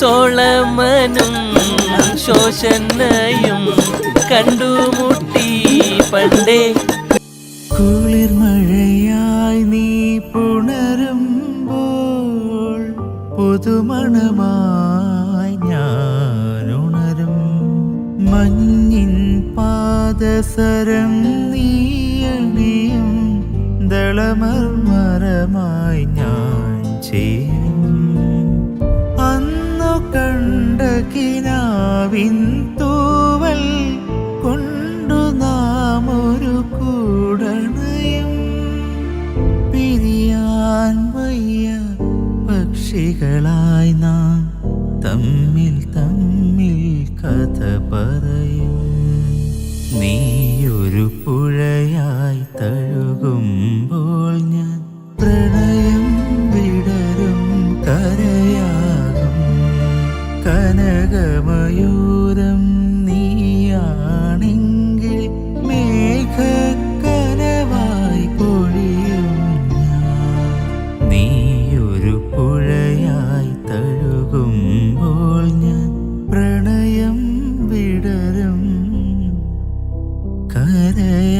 സോളമനും ശോഷനയും കണ്ടുമുട്ടി പണ്ടേ. കുളിർമഴയായി നീ പുണരുമ്പോൾ പുതുമണമായി ഞാനുണരും. മഞ്ഞിൻ പാദസരം നീയണിയും ദളമർമരമായി ഞാൻ ചെയ്യും തൂവൽ കൊണ്ടു നാം ഒരു കൂടണയും. പിരിയാൻ വയ്യ പക്ഷികളായി നാം തമ്മിൽ തമ്മിൽ കഥ പറയും. നീയൊരു പുഴയായി തഴുകുമ്പോൾ ഞാൻ പ്രണയം വിടരും കരയാകും day